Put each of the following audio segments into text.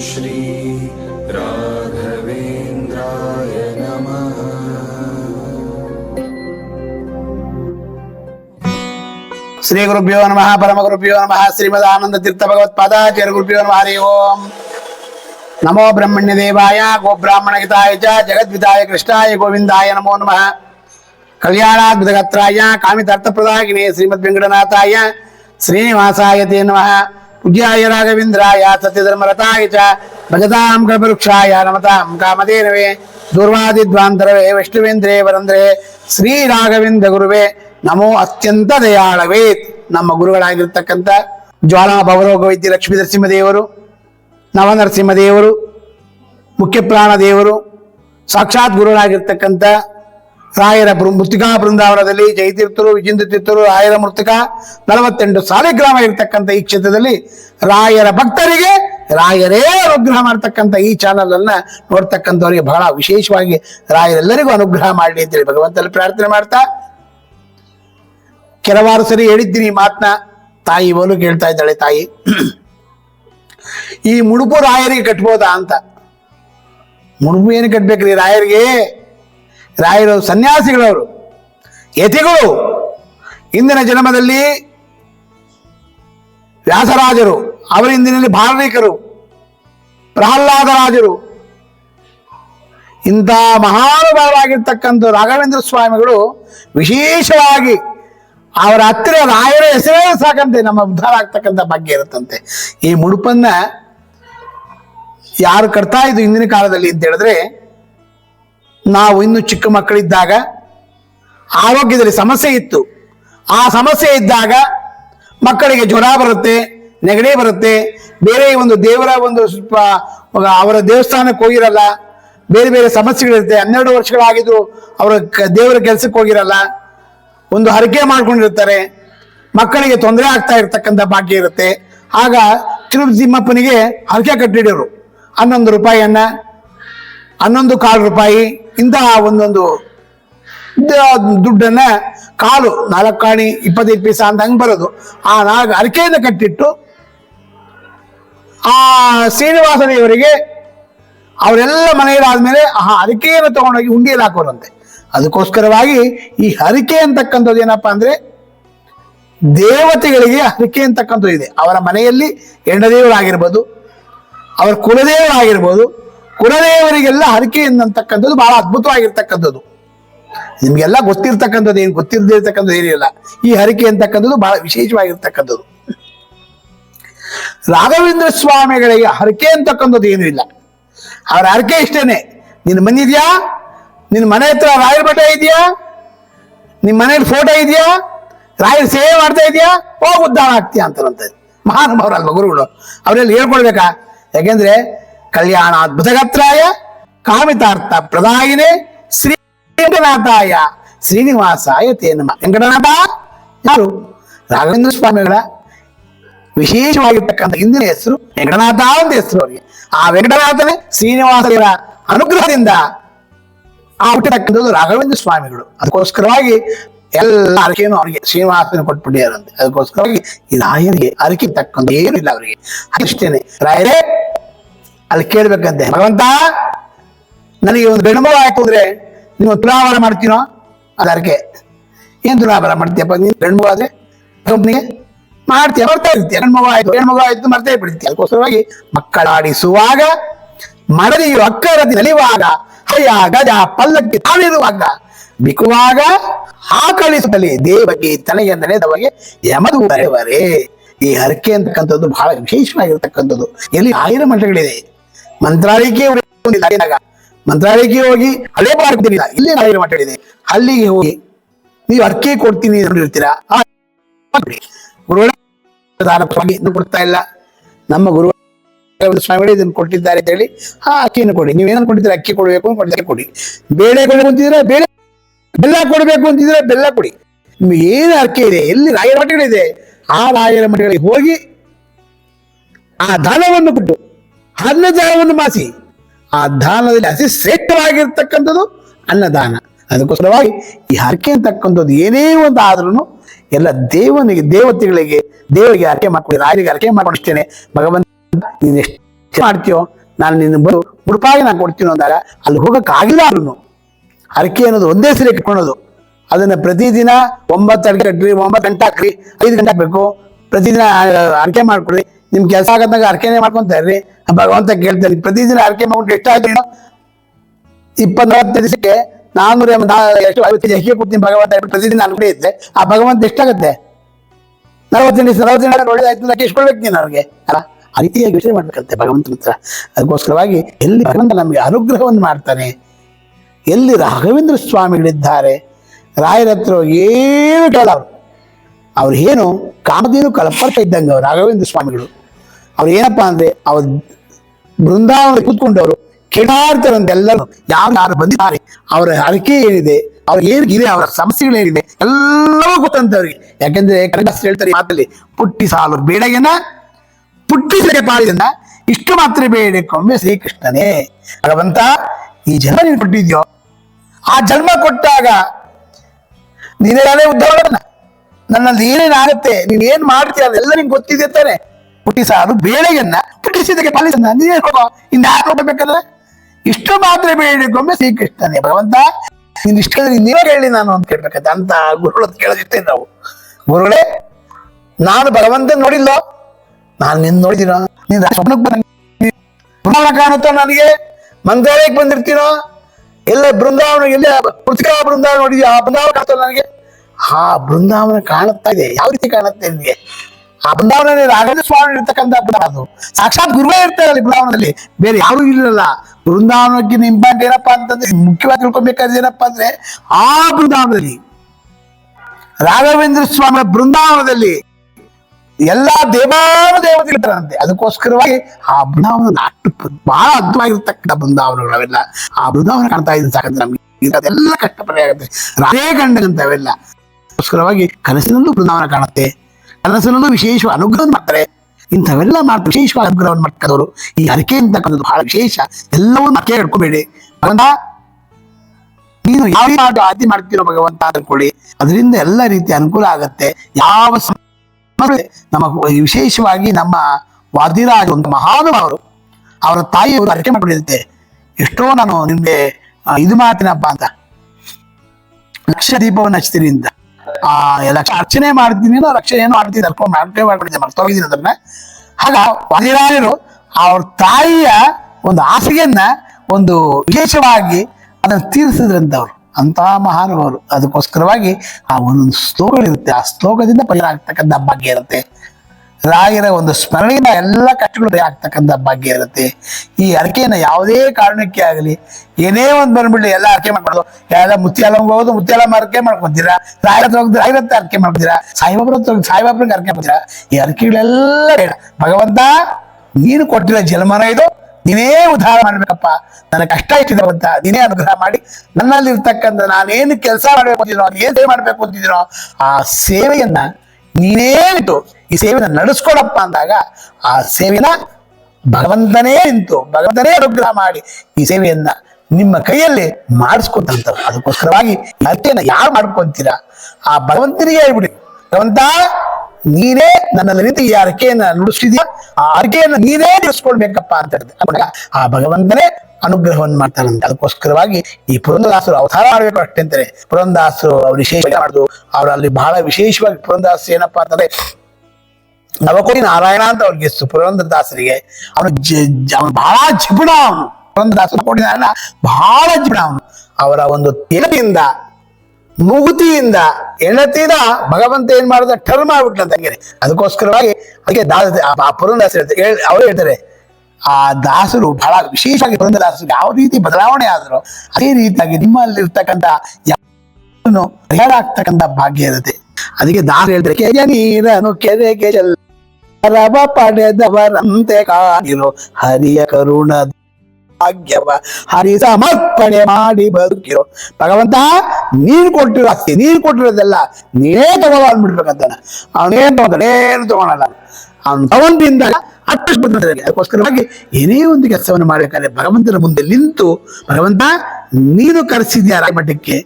श्री राघवेन्द्राय गुरुभ्यो नमः। परम गुरुभ्यो नम श्रीमद आनंद तीर्थ भगवत गुरुभ्यो नमः, हरि ओम। नमो ब्रह्मण्य देवाय गो ब्राह्मण हिताय च जगद्विताय कृष्णाय गोविंदाय नमो नम। कल्याणाद्भुतगत्राय कामितार्थप्रदायकिने श्रीमद्वेङ्कटनाथाय, श्रीनिवासाय ते नमः। ಪೂಜ್ಯಾಯ ರಾಘವೇಂದ್ರಾಯ ಸತ್ಯಧರ್ಮರತಾಯ ಚ ಭಗತಾಂ ಕಲ್ಪವೃಕ್ಷಾಯ ನಮತಾಂ ಕಾಮಧೇನವೇ ದೂರ್ವಾದಿದ್ವಾಂತರವೇ ವೈಷ್ಣವೇಂದ್ರೇ ವರಂದ್ರೇ, ಶ್ರೀ ರಾಘವೇಂದ್ರ ಗುರುವೇ, ನಮೋ ಅತ್ಯಂತ ದಯಾಳವೇ. ನಮ್ಮ ಗುರುಗಳಾಗಿರ್ತಕ್ಕಂಥ ಜ್ವಾಲಾ ಭವರೋಗ ವೈದ್ಯ ಲಕ್ಷ್ಮೀ ನರಸಿಂಹದೇವರು, ನವನರಸಿಂಹದೇವರು, ಮುಖ್ಯಪ್ರಾಣ ದೇವರು, ಸಾಕ್ಷಾತ್ ಗುರುಗಳಾಗಿರ್ತಕ್ಕಂಥ ರಾಯರ ಮೃತ್ತಿಕಾ ಬೃಂದಾವನದಲ್ಲಿ ಜಯತೀರ್ಥರು ವಿಜೇಂದ್ರ ತೀರ್ಥರು, ರಾಯರ ಮೃತ್ತಿಕಾ ನಲವತ್ತೆಂಟು ಸಾಲಿಗ್ರಾಮ ಇರತಕ್ಕಂಥ ಈ ಕ್ಷೇತ್ರದಲ್ಲಿ ರಾಯರ ಭಕ್ತರಿಗೆ ರಾಯರೇ ಅನುಗ್ರಹ ಮಾಡ್ತಕ್ಕಂಥ ಈ ಚಾನಲ್ ಅನ್ನ ನೋಡ್ತಕ್ಕಂಥವರಿಗೆ ಬಹಳ ವಿಶೇಷವಾಗಿ ರಾಯರೆಲ್ಲರಿಗೂ ಅನುಗ್ರಹ ಮಾಡಲಿ ಅಂತೇಳಿ ಭಗವಂತಲ್ಲಿ ಪ್ರಾರ್ಥನೆ ಮಾಡ್ತಾ. ಕೆಲವಾರು ಸರಿ ಹೇಳಿದ್ದೀನಿ ಮಾತನ್ನ ತಾಯಿ ಬೋಲು ಕೇಳ್ತಾ ಇದ್ದಾಳೆ ತಾಯಿ. ಈ ಮುಡುಪು ರಾಯರಿಗೆ ಕಟ್ಬೋದಾ ಅಂತ. ಮುಡುಪು ಏನು ಕಟ್ಬೇಕ್ರಿ ರಾಯರಿಗೆ? ರಾಯರು ಸನ್ಯಾಸಿಗಳವರು, ಯತಿಗಳು. ಇಂದಿನ ಜನ್ಮದಲ್ಲಿ ವ್ಯಾಸರಾಜರು, ಅವರ ಹಿಂದಿನಲ್ಲಿ ಭಾರತೀಕರು ಪ್ರಹ್ಲಾದರಾಜರು ಇಂಥ ಮಹಾನುಭಾವರಾಗಿರ್ತಕ್ಕಂಥ ರಾಘವೇಂದ್ರ ಸ್ವಾಮಿಗಳು ವಿಶೇಷವಾಗಿ ಅವರ ಹತ್ತಿರ ರಾಯರ ಹೆಸರೇ ಸಾಕಂತೆ, ನಮ್ಮ ಉದ್ಧಾರ ಆಗ್ತಕ್ಕಂಥ ಭಾಗ್ಯ ಇರುತ್ತಂತೆ. ಈ ಮುಡುಪನ್ನ ಯಾರು ಕಟ್ತಾ ಇದ್ದು ಹಿಂದಿನ ಕಾಲದಲ್ಲಿ ಅಂತ ಹೇಳಿದ್ರೆ ನಾವು ಇನ್ನು ಚಿಕ್ಕ ಮಕ್ಕಳಿದ್ದಾಗ ಆರೋಗ್ಯದಲ್ಲಿ ಸಮಸ್ಯೆ ಇತ್ತು. ಆ ಸಮಸ್ಯೆ ಇದ್ದಾಗ ಮಕ್ಕಳಿಗೆ ಜ್ವರ ಬರುತ್ತೆ, ನೆಗಡಿ ಬರುತ್ತೆ. ಬೇರೆ ಒಂದು ದೇವರ ಒಂದು ಸ್ವಲ್ಪ, ಅವರ ದೇವಸ್ಥಾನಕ್ಕೆ ಹೋಗಿರಲ್ಲ, ಬೇರೆ ಬೇರೆ ಸಮಸ್ಯೆಗಳಿರುತ್ತೆ. ಹನ್ನೆರಡು ವರ್ಷಗಳಾಗಿದ್ದು ಅವರ ದೇವರ ಕೆಲಸಕ್ಕೆ ಹೋಗಿರಲ್ಲ. ಒಂದು ಹರಕೆ ಮಾಡ್ಕೊಂಡಿರ್ತಾರೆ. ಮಕ್ಕಳಿಗೆ ತೊಂದರೆ ಆಗ್ತಾ ಇರ್ತಕ್ಕಂಥ ಭಾಗ್ಯ ಇರುತ್ತೆ. ಆಗ ತಿರುಪತಿ ತಿಮ್ಮಪ್ಪನಿಗೆ ಹರಕೆ ಕಟ್ಟಿಡೋರು. ಹನ್ನೊಂದು ರೂಪಾಯಿಯನ್ನ, ಹನ್ನೊಂದು ಕಾಲು ರೂಪಾಯಿ ಇಂತಹ ಒಂದೊಂದು ದುಡ್ಡನ್ನ ಕಾಲು ನಾಲ್ಕು ಕಾಣಿ ಇಪ್ಪತ್ತೈದು ಪೈಸಾ ಅಂತ ಹಂಗೆ ಬರೋದು. ಆ ನಾಲ್ಕು ಅರಕೆಯನ್ನು ಕಟ್ಟಿಟ್ಟು ಆ ಶ್ರೀನಿವಾಸ ದೇವರಿಗೆ ಅವರೆಲ್ಲ ಮನೆಯಲ್ಲಾದ್ಮೇಲೆ ಆ ಹರಿಕೆಯನ್ನು ತಗೊಂಡೋಗಿ ಉಂಡಿಯಲ್ಲಿ ಹಾಕೋರಂತೆ. ಅದಕ್ಕೋಸ್ಕರವಾಗಿ ಈ ಹರಿಕೆ ಅಂತಕ್ಕಂಥದ್ದು ಏನಪ್ಪಾ ಅಂದ್ರೆ ದೇವತೆಗಳಿಗೆ ಹರಿಕೆ ಅಂತಕ್ಕಂಥದ್ದು ಇದೆ. ಅವರ ಮನೆಯಲ್ಲಿ ಹೆಂಡದೇವರಾಗಿರ್ಬೋದು ಅವರ ಕುಲದೇವರಾಗಿರ್ಬೋದು ಕುಲದೇವರಿಗೆಲ್ಲ ಹರಕೆ ಅಂತಕ್ಕಂಥದ್ದು ಬಹಳ ಅದ್ಭುತವಾಗಿರ್ತಕ್ಕಂಥದ್ದು ನಿಮ್ಗೆಲ್ಲ ಗೊತ್ತಿರ್ತಕ್ಕಂಥದ್ದು ಏನು ಗೊತ್ತಿರದೇ ಇರ್ತಕ್ಕಂಥದ್ದು ಏನಿಲ್ಲ ಈ ಹರಿಕೆ ಅಂತಕ್ಕಂಥದ್ದು ಬಹಳ ವಿಶೇಷವಾಗಿರ್ತಕ್ಕಂಥದ್ದು ರಾಘವೇಂದ್ರ ಸ್ವಾಮಿಗಳಿಗೆ ಹರಕೆ ಅಂತಕ್ಕಂಥದ್ದು ಏನೂ ಇಲ್ಲ ಅವರ ಹರಕೆ ಇಷ್ಟೇನೆ ನಿನ್ನ ಮನೆ ಇದೆಯಾ ನಿನ್ನ ಮನೆ ಹತ್ರ ರಾಯರ ಮಠ ಇದೆಯಾ ನಿಮ್ಮ ಮನೇಲಿ ಫೋಟೋ ಇದೆಯಾ ರಾಯರ ಸೇವೆ ಮಾಡ್ತಾ ಇದೆಯಾ ಹೋಗಿ ಉದ್ದಾನ ಆಗ್ತೀಯ ಅಂತಾರಂತೆ ಮಹಾನುಭಾವರಲ್ವ ಗುರುಗಳು ಅವರೆಲ್ಲ ಹೇಳ್ಕೊಳ್ಬೇಕಾ ಯಾಕೆಂದ್ರೆ ಕಲ್ಯಾಣ ಅದ್ಭುತಗತ್ರಾಯ ಕಾಮಿತಾರ್ಥ ಪ್ರದಾಯಿನೇ ಶ್ರೀ ವೆಂಕಟನಾಥಾಯ ಶ್ರೀನಿವಾಸಾಯ ತೇ ನಮಃ ವೆಂಕಟನಾಥ ಯಾರು ರಾಘವೇಂದ್ರ ಸ್ವಾಮಿಗಳ ವಿಶೇಷವಾಗಿರ್ತಕ್ಕಂಥ ಹಿಂದಿನ ಹೆಸರು ವೆಂಕಟನಾಥ ಅಂತ ಹೆಸರು ಅವರಿಗೆ ಆ ವೆಂಕಟನಾಥನೇ ಶ್ರೀನಿವಾಸರ ಅನುಗ್ರಹದಿಂದ ಆ ಹುಟ್ಟಿರ್ತಕ್ಕಂಥದ್ದು ರಾಘವೇಂದ್ರ ಸ್ವಾಮಿಗಳು ಅದಕ್ಕೋಸ್ಕರವಾಗಿ ಎಲ್ಲ ಅರಕೆಯನ್ನು ಅವರಿಗೆ ಶ್ರೀನಿವಾಸನ ಕೊಟ್ಬಿಟ್ಟಿದ್ದಾರಂತೆ ಅದಕ್ಕೋಸ್ಕರವಾಗಿ ಈ ರಾಯರಿಗೆ ಅರಕೆ ತಕ್ಕಂಥ ಏನು ಇಲ್ಲ ಅವರಿಗೆ ಅಷ್ಟೇನೆ ರಾಯರೇ ಅಲ್ಲಿ ಕೇಳ್ಬೇಕಂತೆ. ಭಗವಂತ, ನನಗೆ ಒಂದು ಬೆಣಬಲ ಹಾಕಿದ್ರೆ ನೀವು ತುಲಾಭಾರ ಮಾಡ್ತೀನೋ? ಅದಕ್ಕೆ. ಏನು ತುಲಾಭಾರ ಮಾಡ್ತೀಯಪ್ಪ? ನೀನು ಗಂಡು ಆದ್ರೆ ಕಂಪ್ನಿಗೆ ಮಾಡ್ತೀಯ, ಬರ್ತಾ ಇರ್ತೀಯ. ಗಂಡು ಆಯ್ತು ಹೆಣ್ಮಗು ಮಗು ಆಯ್ತು, ಮರ್ತೇ ಬಿಡ್ತೀಯ. ಅದಕ್ಕೋಸ್ಕರವಾಗಿ ಮಕ್ಕಳಾಡಿಸುವಾಗ, ಮಡದಿಯು ಅಕ್ಕರದಿ ನಲಿವಾಗ ಹಯ ಗಜ ಪಲ್ಲಕ್ಕಿ ತಾವಿರುವಾಗ ಬಿಕ್ಕುವಾಗ ಆಕಳಿಸುತ್ತಲೇ ದೇವಕ್ಕೆ ತಲೆಗೆ ನಮಗೆ ಯಮದು ಬರೆವರೇ ಈ ಹರಕೆ ಅಂತಕ್ಕಂಥದ್ದು ಬಹಳ ವಿಶೇಷವಾಗಿರ್ತಕ್ಕಂಥದ್ದು. ಎಲ್ಲಿ ಆಯುರ ಮಠಗಳಿದೆ ಮಂತ್ರಾಲಯಕ್ಕೆ ಮಂತ್ರಾಲಯಕ್ಕೆ ಹೋಗಿ ಹಳೆ ಮಾಡ್ತಿಲ್ಲ ಇಲ್ಲಿ ನಾವೇನು ಮಾತಾಡಿದೆ ಅಲ್ಲಿಗೆ ಹೋಗಿ ನೀವು ಅರ್ಕೆ ಕೊಡ್ತೀನಿ ಇನ್ನು ಕೊಡ್ತಾ ಇಲ್ಲ. ನಮ್ಮ ಗುರು ಸ್ವಾಮಿಗಳು ಇದನ್ನು ಕೊಟ್ಟಿದ್ದಾರೆ ಅಂತ ಹೇಳಿ, ಆ ಅಕ್ಕಿಯನ್ನು ಕೊಡಿ. ನೀವೇನು ಕೊಟ್ಟಿದ್ರೆ ಅಕ್ಕಿ ಕೊಡಬೇಕು ಅಂತ ಕೊಡಿ. ಬೇಳೆ ಕೊಡಬೇಕು ಅಂತಿದ್ರೆ ಬೇಳೆ, ಬೆಲ್ಲ ಕೊಡಬೇಕು ಅಂತಿದ್ರೆ ಬೆಲ್ಲ ಕೊಡಿ. ನಿಮ್ಗೆ ಏನು ಅರ್ಕೆ ಇದೆ? ಎಲ್ಲಿ ರಾಯರ ಮಠಗಳಿದೆ? ಆ ರಾಯರ ಮಠಗಳಿಗೆ ಹೋಗಿ ಆ ದಾನವನ್ನು ಕೊಟ್ಟು ಅನ್ನದಾನವನ್ನು ಮಾಸಿ. ಆ ದಾನದಲ್ಲಿ ಅತಿ ಶ್ರೇಷ್ಠವಾಗಿರ್ತಕ್ಕಂಥದ್ದು ಅನ್ನದಾನ. ಅದಕ್ಕೋಸ್ಕರವಾಗಿ ಈ ಹರಕೆ ಅಂತಕ್ಕಂಥದ್ದು ಏನೇ ಒಂದು ಆದ್ರೂ ಎಲ್ಲ ದೇವನಿಗೆ, ದೇವತೆಗಳಿಗೆ, ದೇವರಿಗೆ ಹರಕೆ ಮಾಡ್ಕೊಳ್ಳಿ ರಾಯರಿಗೆ ಹರಕೆ ಮಾಡ್ಕೊಂಡಿಷ್ಟೇನೆ ಭಗವಂತ, ನೀನು ಎಷ್ಟು ಮಾಡ್ತೀಯೋ, ನಾನು ನಿನ್ನ ಬಂದು ಮುಡುಪಾಗಿ ನಾನು ಕೊಡ್ತೀನಿ ಅಂದಾಗ ಅಲ್ಲಿ ಹೋಗೋಕ್ಕಾಗಿಲ್ಲ ಆದ್ರೂ ಹರಕೆ ಅನ್ನೋದು ಒಂದೇ ಸರಿ ಕಟ್ಕೊಳೋದು ಅದನ್ನ ಪ್ರತಿದಿನ ಒಂಬತ್ತು ಅಡಿಕೆ ಕಟ್ರಿ, ಒಂಬತ್ತು ಗಂಟೆ ಹಾಕ್ರಿ, ಐದು ಗಂಟೆ ಹಾಕ್ಬೇಕು. ಪ್ರತಿದಿನ ಅರ್ಕೆ ಮಾಡ್ಕೊಡ್ರಿ ನಿಮ್ ಕೆಲಸ ಆಗದಾಗ ಅರಕೆನೇ ಮಾಡ್ಕೊಂತ ಇರ್ರಿ. ಭಗವಂತ ಕೇಳ್ತಾರೆ ಪ್ರತಿದಿನ ಅರ್ಕೆ ಮಾಡ್ಕೊಂಡು ಎಷ್ಟಾಯ್ತು ಏನೋ ಇಪ್ಪತ್ತೊಂಬತ್ತು ದಿವಸಕ್ಕೆ ನಾನ್ನೂರ ಎಷ್ಟು, ಐವತ್ತು ಹೆಚ್ಚಿಗೆ ಕೊಡ್ತೀನಿ ಭಗವಂತ ಪ್ರತಿದಿನ ಅನ್ಕಡೆ ಇದ್ದೆ. ಆ ಭಗವಂತ ಎಷ್ಟಾಗುತ್ತೆ? ನಲವತ್ತೆಂಟು ದಿವಸ ದಿನ ಒಳ್ಳೇದಾಯ್ತು ಅಂತ ಕೊಡ್ಬೇಕು ನೀನು ಅವ್ರಿಗೆ? ಅಲ್ಲ, ಆ ರೀತಿಯಾಗಿ ಯೋಚನೆ ಮಾಡ್ಬೇಕಂತೆ ಭಗವಂತ ಹತ್ರ. ಅದಕ್ಕೋಸ್ಕರವಾಗಿ ಎಲ್ಲಿ ಭಗವಂತ ನಮಗೆ ಅನುಗ್ರಹವನ್ನು ಮಾಡ್ತಾನೆ, ಎಲ್ಲಿ ರಾಘವೇಂದ್ರ ಸ್ವಾಮಿಗಳಿದ್ದಾರೆ ರಾಯರತ್ರ ಏನು ಕೇಳ ಅವರು. ಅವ್ರು ಏನು ಕಾಮದೇನು ಕಲ್ಪರ್ಕ ಇದ್ದಂಗೆ ಅವ್ರು ರಾಘವೇಂದ್ರ ಸ್ವಾಮಿಗಳು. ಅವ್ರು ಏನಪ್ಪಾ ಅಂದ್ರೆ ಅವ್ರ ಬೃಂದಾವನ ಕೂತ್ಕೊಂಡವರು ಕೇಳಾಡ್ತಾರಂತೆ ಎಲ್ಲರೂ ಯಾರು ಯಾರು ಬಂದಿದ್ದಾರೆ, ಅವರ ಹರಕೆ ಏನಿದೆ, ಅವ್ರ ಏನಿದೆ ಅವರ ಸಮಸ್ಯೆಗಳೇನಿದೆ ಎಲ್ಲವೂ ಗೊತ್ತಂತೆ ಅವ್ರಿಗೆ ಯಾಕೆಂದ್ರೆ ಕನಕದಾಸ ಹೇಳ್ತಾರೆ ಮಾತಲ್ಲಿ, ಪುಟ್ಟಿ ಸಾಲು ಬೇಡಗೆನ, ಪುಟ್ಟಿ ಸೆರೆ ಪಾಲಿದಿಂದ ಇಷ್ಟು ಮಾತ್ರ ಬೇಡಕ್ಕೊಮ್ಮೆ ಶ್ರೀಕೃಷ್ಣನೇ. ಭಗವಂತ, ಈ ಜನ್ಮ ನೀನು ಕೊಟ್ಟಿದ್ಯೋ, ಆ ಜನ್ಮ ಕೊಟ್ಟಾಗ ನೀನೇ ಉದ್ಧಾರ ನನ್ನಲ್ಲಿ ಏನೇನಾಗುತ್ತೆ, ನೀನ್ ಏನ್ ಮಾಡ್ತೀಯ ಅದೆಲ್ಲ ನಿಂಗೆ ಗೊತ್ತಿದೆ ತಾನೆ. ಪುಟ್ಟಿ ಸಾರು ಬೇಳೆಯನ್ನ ಪುಟ್ಟಿಸಿದಕ್ಕೆ ಪಾಲಿಸ ನೀನೇ ಹೋಗೋ ಇನ್ನು ಹೋಗ್ಬೇಕಲ್ಲ ಇಷ್ಟು ಮಾತ್ರ ಬೇಡಿಕೊಮ್ಮೆ ಶ್ರೀಕೃಷ್ಣನೇ ಭಗವಂತ, ನೀನು ಇಷ್ಟ ನೀವೇ ಹೇಳಿ ನಾನು ಅಂತ ಕೇಳ್ಬೇಕಂತ ಅಂತ ಗುರುಗಳು ಕೇಳದಿಷ್ಟೇ ನಾವು. ಗುರುಗಳೇ, ನಾನು ಭಗವಂತ ನೋಡಿಲ್ಲ. ನಾನು ನಿನ್ ನೋಡಿದಿರೋ ನೀನ್ ಸ್ವಪ್ನಕ್ಕೆ ಕಾಣುತ್ತೋ ನನಗೆ? ಮಂತ್ರಾಲಯಕ್ಕೆ ಬಂದಿರ್ತೀನೋ? ಎಲ್ಲ ಬೃಂದಾವನ, ಎಲ್ಲ ಪುಸ್ತಕ ಬೃಂದಾವನ ನೋಡಿದ್ಯಾ? ಆ ಬೃಂದಾವನ ಕಾಣುತ್ತೋ ನನಗೆ? ಆ ಬೃಂದಾವನ ಕಾಣುತ್ತಾ ಇದೆ. ಯಾವ ರೀತಿ ಕಾಣುತ್ತೆ ನಿನಗೆ? ಆ ರಾಘವೇಂದ್ರ ಸ್ವಾಮಿ ಇರ್ತಕ್ಕಂಥ ಬೃಂದಾವನ ಸಾಕ್ಷಾತ್ ಗುರುವೇ ಇರ್ತಾರೆ ಅಲ್ಲಿ ಬೃಂದಾವನದಲ್ಲಿ. ಬೇರೆ ಯಾರು ಇರಲಿಲ್ಲ. ಬೃಂದಾವನಕ್ಕೆ ಇಂಪಾರ್ಟೆಂಟ್ ಏನಪ್ಪಾ ಅಂತಂದ್ರೆ ಮುಖ್ಯವಾಗಿ ತಿಳ್ಕೊಬೇಕಾದ್ರೆ ಏನಪ್ಪಾ ಅಂದ್ರೆ ಆ ಬೃಂದಾವನದಲ್ಲಿ, ರಾಘವೇಂದ್ರ ಸ್ವಾಮಿ ಬೃಂದಾವನದಲ್ಲಿ ಎಲ್ಲಾ ದೇವಾನು ದೇವತೆ ಇರ್ತಾರಂತೆ ಅದಕ್ಕೋಸ್ಕರವಾಗಿ ಆ ಬೃಂದಾವನ ಅಷ್ಟು ಬಹಳ ಅದ್ಭುತವಾಗಿರ್ತಕ್ಕಂಥ ಬೃಂದಾವನಗಳು ಅವೆಲ್ಲ ಆ ಬೃಂದಾವನ ಕಾಣ್ತಾ ಇದ್ರೆ ಸಾಕಂತ ನಮ್ಗೆ. ಅದೆಲ್ಲ ಕಷ್ಟಪಡಿ ಆಗುತ್ತೆ ರಾಧೇ ಗಂಡಗಂತ ಅವೆಲ್ಲ ಅದಕ್ಕೋಸ್ಕರವಾಗಿ ಕನಸಿನಲ್ಲೂ ಬೃಂದಾವನ ಕಾಣುತ್ತೆ. ಕನಸಿನಲ್ಲೂ ವಿಶೇಷ ಅನುಗ್ರಹ ಮಾಡ್ತಾರೆ. ಇಂಥವೆಲ್ಲ ಮಾಡ್ತಾರೆ. ವಿಶೇಷವಾಗಿ ಅನುಗ್ರಹವನ್ನು ಮಾಡ್ಕೊಂಡವರು ಈ ಹರಕೆ ಅಂತಕ್ಕಂಥದ್ದು ಬಹಳ ವಿಶೇಷ. ಎಲ್ಲವನ್ನು ಹಿಡ್ಕೋಬೇಡಿ. ಭಗವಂತ ನೀನು ಯಾವ ಯಾವ ಆದಿ ಮಾಡ್ತೀರೋ ಭಗವಂತ ಅನ್ಕೊಳ್ಳಿ ಅದರಿಂದ ಎಲ್ಲ ರೀತಿ ಅನುಕೂಲ ಆಗತ್ತೆ. ಯಾವ ನಮ್ಮ ವಿಶೇಷವಾಗಿ ನಮ್ಮ ವಾದಿರಾಜ ಒಂದು ಮಹಾನುಭಾವರು, ಅವರ ತಾಯಿಯವರು ಅರಕೆ ಮಾಡ್ಕೊಂಡಿರುತ್ತೆ ಎಷ್ಟೋ ನಾನು ನಿಮ್ಗೆ ಇದು ಮಾಡ್ತೀನಪ್ಪ ಅಂತ. ಲಕ್ಷ ದೀಪವನ್ನು ಆ ಲಕ್ಷ ಅರ್ಚನೆ ಮಾಡ್ತೀನಿ ರಕ್ಷಣೆ ಏನೋ ಮಾಡ್ತೀನಿ ಅರ್ಕೊಂಡು ಮಾಡ್ತೇ ಮಾಡ್ಕೊಂಡಿದ್ದೆ ಮರ್ತೋಗಿದ್ದೀನಿ ಅದನ್ನ. ಆಗ ವಾದಿರಾಜರು ಅವ್ರ ತಾಯಿಯ ಒಂದು ಆಸೆಯನ್ನ ಒಂದು ವಿಶೇಷವಾಗಿ ಅದನ್ನು ತೀರಿಸಿದ್ರಂತ ಅಂತ ಮಹಾನ್ ಅವರು ಅದಕ್ಕೋಸ್ಕರವಾಗಿ ಆ ಒಂದೊಂದು ಶ್ಲೋಕಗಳಿರುತ್ತೆ. ಆ ಶ್ಲೋಕದಿಂದ ಪರಿಹಾರ ಆಗ್ತಕ್ಕಂಥ ಭಾಗ್ಯ ಇರುತ್ತೆ. ರಾಯರ ಒಂದು ಸ್ಮರಣೆಯಿಂದ ಎಲ್ಲ ಕಷ್ಟಗಳು ಆಗ್ತಕ್ಕಂಥ ಭಾಗ್ಯ ಇರುತ್ತೆ. ಈ ಅರಕೆಯನ್ನ ಯಾವುದೇ ಕಾರಣಕ್ಕೆ ಆಗಲಿ, ಏನೇ ಒಂದು ಬಂದ್ಬಿಡ್ಲಿ ಎಲ್ಲ ಅರಕೆ ಮಾಡ್ಕೊಳ್ಳೋದು. ಯಾರ ಮುತ್ಯಾಲಂಗೆ ಹೋಗೋದು ಮುತ್ತಿಯಾಲಂ ಅರಕೆ ಮಾಡ್ಕೊಂತೀರಾ? ರಾಯರ ಹೋಗಿದ್ರೆ ರಾಯರ ಅರಕೆ ಮಾಡ್ತೀರಾ ಸಾಯಿಬಾಬ್ರ ಸಾಯಿಬಾಬ್ರಿಗೆ ಅರಕೆ ಮಾಡ್ತೀರಾ ಈ ಅರಕೆಗಳೆಲ್ಲ ಬೇಡ. ಭಗವಂತ, ನೀನು ಕೊಟ್ಟಿರೋ ಜನ್ಮನ ಇದು, ನೀನೇ ಉದ್ಧಾರ ಮಾಡ್ಬೇಕಪ್ಪ. ನನ್ನ ಕಷ್ಟ ಇಟ್ಟಿದೆ ಅಂತ ನೀನೇ ಅನುಗ್ರಹ ಮಾಡಿ. ನನ್ನಲ್ಲಿ ಇರ್ತಕ್ಕಂಥ ನಾನೇನು ಕೆಲಸ ಮಾಡ್ಬೇಕು ಅಂತಿದ್ರೋ ಏನ್ ಸೇವೆ ಮಾಡ್ಬೇಕು ಅಂತಿದ್ರೋ ಆ ಸೇವೆಯನ್ನ ನೀನೇ ನಿಂತು ಈ ಸೇವೆನ ನಡೆಸ್ಕೊಡಪ್ಪ ಅಂದಾಗ ಆ ಸೇವೆನ ಭಗವಂತನೇ ನಿಂತು ಭಗವಂತನೇ ಅನುಗ್ರಹ ಮಾಡಿ ಈ ಸೇವೆಯನ್ನ ನಿಮ್ಮ ಕೈಯಲ್ಲಿ ಮಾಡಿಸ್ಕೊಂತಂತ ಅದಕ್ಕೋಸ್ಕರವಾಗಿ ಈ ಅರ್ಕೆಯನ್ನ ಯಾರು ಮಾಡ್ಕೊಂತೀರಾ? ಆ ಭಗವಂತನಿಗೆ ಹೇಳ್ಬಿಡಿ. ಭಗವಂತ, ನೀನೇ ನನ್ನಲ್ಲಿ ನಿಂತು ಈ ಅರಕೆಯನ್ನ ಆ ಅರಕೆಯನ್ನು ನೀನೇ ನಡೆಸ್ಕೊಳ್ಬೇಕಪ್ಪ ಅಂತ ಹೇಳಿದ್ರೆ ಆ ಭಗವಂತನೇ ಅನುಗ್ರಹವನ್ನು ಮಾಡ್ತಾರಂತೆ ಅದಕ್ಕೋಸ್ಕರವಾಗಿ ಈ ಪುರಂದದಾಸರು ಅವತಾರ ಮಾಡಬೇಕು ಅಷ್ಟೇ ಅಂತಾರೆ. ಪುರಂದಾಸರು ಅವ್ರು ವಿಶೇಷ ಮಾಡುದು ಅವರಲ್ಲಿ ಬಹಳ ವಿಶೇಷವಾಗಿ ಪುರಂದಾಸ ಏನಪ್ಪಾ ಅಂತಂದ್ರೆ ನವಕೋಟಿ ನಾರಾಯಣ ಅಂತ ಅವ್ರಿಗೆ ಹೆಸರು ಪುರಂದರದಾಸರಿಗೆ. ಅವನು ಅವನು ಬಹಳ ಜಿಪುಣ ಅವನು. ಪುರಂದರದಾಸ ನವಕೋಟಿ ನಾರಾಯಣ, ಬಹಳ ಜಿಪುಣ ಅವನು. ಅವರ ಒಂದು ತೆಲುಗಿಂದ ಮುಗುತಿಯಿಂದ, ಎಣತಿದ ಭಗವಂತ ಏನ್ ಮಾಡಿದ? ಟರ್ಮ್ ಆಗ್ಬಿಟ್ಲಂತ ಹಂಗೆ ಅದಕ್ಕೋಸ್ಕರವಾಗಿ ಅದಕ್ಕೆ ದಾಸ ಆ- ಪುರಂದಾಸ ಹೇಳ್ತಾರೆ ಹೇಳ್- ಅವರು ಹೇಳ್ತಾರೆ, ಆ ದಾಸರು ಬಹಳ ವಿಶೇಷವಾಗಿ ಪುರಂದದಾಸರು ಯಾವ ರೀತಿ ಬದಲಾವಣೆ ಆದ್ರು ಅದೇ ರೀತಿಯಾಗಿ ನಿಮ್ಮಲ್ಲಿರ್ತಕ್ಕಂತ ಯಾರು ಭಾಗ್ಯ ಇರುತ್ತೆ. ಅದಕ್ಕೆ ದಾಸ ಹೇಳ್ತಾರೆ, ಕೆರೆ ನೀರನು ಕೆರೆಗೆ ರವ ಪಡೆದವರಂತೆ ಕಾಣಿರೋ ಹರಿಯ ಕರುಣ ಭಾಗ್ಯವ, ಹರಿ ಸಮರ್ಪಣೆ ಮಾಡಿ ಬದುಕಿರೋ. ಭಗವಂತ, ನೀನ್ ಕೊಟ್ಟಿರೋ ಆಸ್ತಿ, ನೀನ್ ಕೊಟ್ಟಿರೋದೆಲ್ಲ ನೀನೇ ತಗೋ ಅಂದ್ಬಿಡ್ಬೇಕಂತ ಅವನೇನ್ ತಗೊಂಡೇನು ತಗೊಳಲ್ಲ. ಅವ್ನು ತಗೊಂಡಿದ್ದಾಗ ಅಷ್ಟು ಅದಕ್ಕೋಸ್ಕರವಾಗಿ ಏನೇ ಒಂದು ಕೆಲಸವನ್ನು ಮಾಡಬೇಕಾದ್ರೆ ಭಗವಂತನ ಮುಂದೆ ನಿಂತು, ಭಗವಂತ, ನೀನು ಕರೆಸಿದ್ಯಾ ರಾಮಠಕ್ಕೆ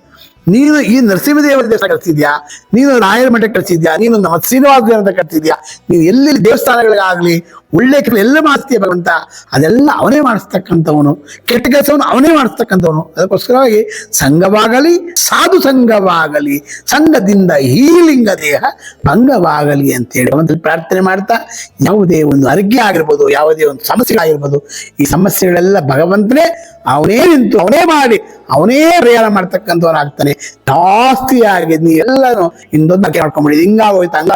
ನೀನು ಈ ನರಸಿಂಹದೇವರ ದೇವಸ್ಥಾನ ಕಟ್ತಿದ್ಯಾ ನೀನು ರಾಯರ ಮಠ ಕಟ್ತಿದ್ಯಾ ನೀನು ನಮ್ಮ ಶ್ರೀನಿವಾಸ ದೇವರ ಕಟ್ತಿದ್ಯಾ ನೀನು ಎಲ್ಲಿ ದೇವಸ್ಥಾನಗಳಿಗಾಗಲಿ, ಒಳ್ಳೆ ಎಲ್ಲ ಮಾಸ್ತಿಯ ಭಗವಂತ, ಅದೆಲ್ಲ ಅವನೇ ಮಾಡಿಸ್ತಕ್ಕಂಥವನು. ಕೆಟ್ಟ ಕೆಲಸವನ್ನು ಅವನೇ ಮಾಡಿಸ್ತಕ್ಕಂಥವನು. ಅದಕ್ಕೋಸ್ಕರವಾಗಿ ಸಂಘವಾಗಲಿ, ಸಾಧು ಸಂಘವಾಗಲಿ, ಸಂಘದಿಂದ ಹೀಲಿಂಗ ಲಿಂಗ ದೇಹ ಭಂಗವಾಗಲಿ ಅಂತೇಳಿ ಒಂದು ಪ್ರಾರ್ಥನೆ ಮಾಡ್ತಾ, ಯಾವುದೇ ಒಂದು ಅರ್ಘ್ಯ ಆಗಿರ್ಬೋದು, ಯಾವುದೇ ಒಂದು ಸಮಸ್ಯೆಗಳಾಗಿರ್ಬೋದು ಈ ಸಮಸ್ಯೆಗಳೆಲ್ಲ ಭಗವಂತನೇ ಅವನೇ ನಿಂತು ಅವನೇ ಮಾಡಿ ಅವನೇ ಪ್ರಯಾಣ ಮಾಡ್ತಕ್ಕಂಥವನಾಗ್ತಾನೆ ಜಾಸ್ತಿ ಆಗಿ ನೀ ಎಲ್ಲನೂ ಇನ್ನೊಂದು ಅರ್ಕೆ ಮಾಡ್ಕೊಂಡ್ಬಿಡಿ ಹಿಂಗಾಗೋಯ್ತು ಹಂಗ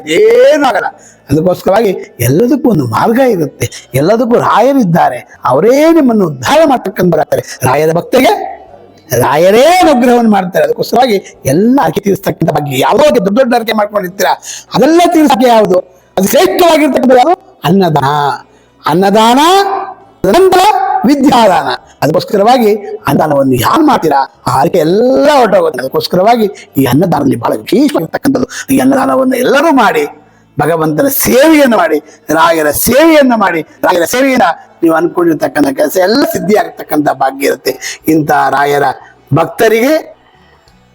ಆಗಲ್ಲ. ಅದಕ್ಕೋಸ್ಕರವಾಗಿ ಎಲ್ಲದಕ್ಕೂ ಒಂದು ಮಾರ್ಗ ಇರುತ್ತೆ. ಎಲ್ಲದಕ್ಕೂ ರಾಯರಿದ್ದಾರೆ ಅವರೇ ನಿಮ್ಮನ್ನು ಉದ್ಧಾರ ಮಾಡ್ತಕ್ಕಂಥವ್ರಾಗ್ತಾರೆ ರಾಯರ ಭಕ್ತಿಗೆ ರಾಯರೇ ಅನುಗ್ರಹವನ್ನು ಮಾಡ್ತಾರೆ. ಅದಕ್ಕೋಸ್ಕರವಾಗಿ ಎಲ್ಲ ಅರ್ಕೆ ತೀರಿಸ್ತಕ್ಕಂಥ ಬಗ್ಗೆ ಯಾವುದೋ ದೊಡ್ಡ ದೊಡ್ಡ ಅರ್ಕೆ ಮಾಡ್ಕೊಂಡಿರ್ತೀರಾ, ಅದೆಲ್ಲ ತೀರಿಸಕ್ಕೆ ಯಾವುದು? ಅದು ಶ್ರೇಷ್ಠವಾಗಿರ್ತಕ್ಕಂಥ ಅನ್ನದಾನ. ಅನ್ನದಾನ, ನಂತರ ವಿದ್ಯಾದಾನ. ಅದಕ್ಕೋಸ್ಕರವಾಗಿ ಅನ್ನದಾನವನ್ನು ಯಾರು ಮಾಡ್ತೀರಾ? ಆ ಹರಕೆ ಎಲ್ಲ ಹೊರಟೋಗುತ್ತೆ ಅದಕ್ಕೋಸ್ಕರವಾಗಿ ಈ ಅನ್ನದಾನದಲ್ಲಿ ಬಹಳ ವಿಶೇಷವಾಗಿರ್ತಕ್ಕಂಥದ್ದು. ಈ ಅನ್ನದಾನವನ್ನು ಎಲ್ಲರೂ ಮಾಡಿ, ಭಗವಂತನ ಸೇವೆಯನ್ನು ಮಾಡಿ, ರಾಯರ ಸೇವೆಯನ್ನು ಮಾಡಿ, ರಾಯರ ಸೇವೆಯನ್ನು ನೀವು ಅನ್ಕೊಂಡಿರ್ತಕ್ಕಂಥ ಕೆಲಸ ಎಲ್ಲ ಸಿದ್ಧಿ ಆಗ್ತಕ್ಕಂಥ ಭಾಗ್ಯ ಇರುತ್ತೆ. ಇಂಥ ರಾಯರ ಭಕ್ತರಿಗೆ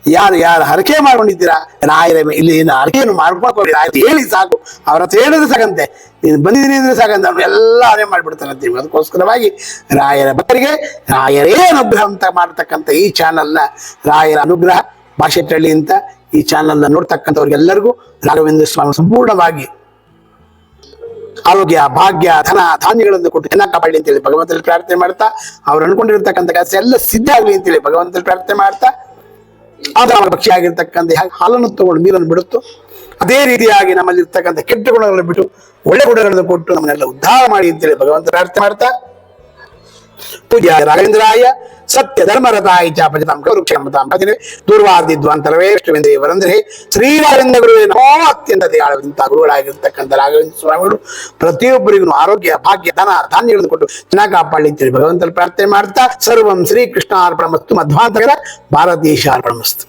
ಯಾರು ಯಾರು ಹರಕೆ ಮಾಡ್ಕೊಂಡಿದ್ದೀರಾ? ರಾಯರ ಇಲ್ಲಿ ಏನು ಹರಕೆಯನ್ನು ಮಾಡ್ಕೊಳ್ಕೊಳ್ಳಿ ರಾಯರು ಹೇಳಿ ಸಾಕು. ಅವ್ರ ಹತ್ರ ಹೇಳಿದ್ರೆ ಸಾಕಂತೆ. ನೀನು ಬಂದಿದ್ದೀನಿ ಅಂದ್ರೆ ಸಾಕಂತೆ. ಅವ್ರು ಎಲ್ಲ ಅವರೇ ಅದಕ್ಕೋಸ್ಕರವಾಗಿ ರಾಯರ ಭಕ್ತರಿಗೆ, ರಾಯರೇ ಅನುಗ್ರಹ ಅಂತ ಮಾಡ್ತಕ್ಕಂಥ ಈ ಚಾನಲ್ನ ರಾಯರ ಅನುಗ್ರಹ ಭಾಷೆ ಟಳ್ಳಿ ಅಂತ ಈ ಚಾನಲ್ನ ನೋಡ್ತಕ್ಕಂಥವ್ರಿಗೆಲ್ಲರಿಗೂ ರಾಘವೇಂದ್ರ ಸ್ವಾಮಿ ಸಂಪೂರ್ಣವಾಗಿ ಆರೋಗ್ಯ, ಭಾಗ್ಯ, ಧನ, ಧಾನ್ಯಗಳನ್ನು ಕೊಟ್ಟು ಚೆನ್ನಾಗಿ ಕಾಪಾಡಿ ಅಂತೇಳಿ ಭಗವಂತನಲ್ಲಿ ಪ್ರಾರ್ಥನೆ ಮಾಡ್ತಾ, ಅವ್ರು ಅನ್ಕೊಂಡಿರ್ತಕ್ಕಂಥ ಕೆಲಸ ಎಲ್ಲ ಸಿದ್ಧ ಆಗಲಿ ಅಂತೇಳಿ ಭಗವಂತನಲ್ಲಿ ಪ್ರಾರ್ಥನೆ ಮಾಡ್ತಾ ಆದಾಮ ಪಕ್ಷಿ ಆಗಿರ್ತಕ್ಕಂಥ ಹೇಗೆ ಹಾಲನ್ನು ತಗೊಂಡು ನೀರನ್ನು ಬಿಡುತ್ತೋ. ಅದೇ ರೀತಿಯಾಗಿ ನಮ್ಮಲ್ಲಿರ್ತಕ್ಕಂಥ ಕೆಟ್ಟ ಗುಣಗಳನ್ನು ಬಿಟ್ಟು ಒಳ್ಳೆ ಗುಣಗಳನ್ನು ಕೊಟ್ಟು ನಮ್ಮನ್ನೆಲ್ಲ ಉದ್ಧಾರ ಮಾಡಿ ಅಂತೇಳಿ ಭಗವಂತ ಪ್ರಾರ್ಥನೆ ಮಾಡ್ತಾ ಪೂಜ್ಯ ರಾಘವೇಂದ್ರಾಯ ಸತ್ಯ ಧರ್ಮರತಾಯ ಚ ಭಜತಾಂ ಕರುಕ್ಷಮತಾಂ ಭಜನೆ ದೂರ್ವಾದಿ ದ್ವಾಂತರವೇ ಶ್ರೀವೇಂದ್ರ ವರಂದ್ರೆ. ಶ್ರೀರಾಘವೇಂದ್ರ ಗುರುವೇ ನಮೋ ಅತ್ಯಂತ ದಯಾಳವಾದಂತಹ ಗುರುಗಳಾಗಿರ್ತಕ್ಕಂಥ ರಾಘವೇಂದ್ರ ಸ್ವಾಮಿಗಳು ಪ್ರತಿಯೊಬ್ಬರಿಗೂ ಆರೋಗ್ಯ, ಭಾಗ್ಯ, ಧನ, ಧಾನ್ಯಗಳನ್ನು ಕೊಟ್ಟು ಚೆನ್ನಾಗಿ ಕಾಪಾಡಲಿ ಅಂತೇಳಿ ಭಗವಂತನ ಪ್ರಾರ್ಥನೆ ಮಾಡ್ತಾ ಸರ್ವಂ ಶ್ರೀ ಕೃಷ್ಣ ಅರ್ಪಣಮಸ್ತು ಮಧ್ವಾಂತರ ಭಾರತೀಶ ಅರ್ಪಣಮಸ್ತು.